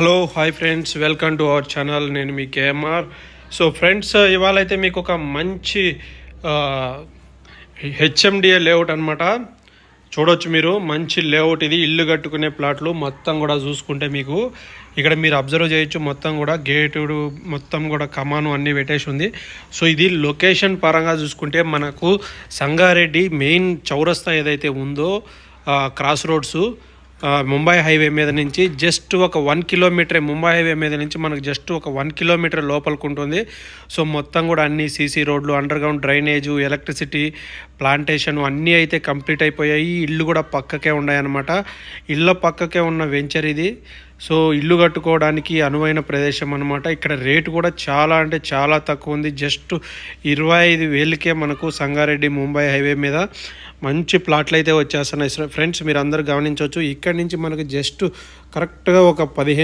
Hello hi friends welcome to our channel నేను మీ KMR. So friends uh, ఇవాళ అయితే మీకు ఒక మంచి హెచ్ఎండిఏ లేఅవుట్ అనమాట చూడొచ్చు మీరు మంచి లేఅవుట్ ఇది. ఇల్లు కట్టుకునే ప్లాట్లు మొత్తం కూడా చూసుకుంటే మీకు ఇక్కడ మీరు అబ్జర్వ్ చేయొచ్చు మొత్తం కూడా గేటుడు మొత్తం కూడా కమాను అన్నీ పెట్టేసి ఉంది. సో ఇది లొకేషన్ పరంగా చూసుకుంటే మనకు సంగారెడ్డి మెయిన్ చౌరస్తా ఏదైతే ఉందో క్రాస్ రోడ్స్ ముంబై హైవే మీద నుంచి జస్ట్ ఒక వన్ కిలోమీటర్ ముంబై హైవే మీద నుంచి మనకు జస్ట్ ఒక వన్ కిలోమీటర్ లోపలికి ఉంటుంది. సో మొత్తం కూడా అన్ని సీసీ రోడ్లు underground drainage electricity plantation అన్నీ అయితే కంప్లీట్ అయిపోయాయి. ఇల్లు కూడా పక్కకే ఉన్నాయన్నమాట. ఇళ్ళ పక్కకే ఉన్న వెంచర్ ఇది. సో ఇల్లు కట్టుకోవడానికి అనువైన ప్రదేశం అనమాట ఇక్కడ రేటు కూడా చాలా అంటే చాలా తక్కువ ఉంది. జస్ట్ ఇరవై ఐదు వేలకే మనకు సంగారెడ్డి ముంబై హైవే మీద మంచి ప్లాట్లు అయితే వచ్చేస్తున్నాయి. ఫ్రెండ్స్ మీరు అందరు గమనించవచ్చు. ఇక్కడ నుంచి మనకు జస్ట్ కరెక్ట్గా ఒక పదిహేను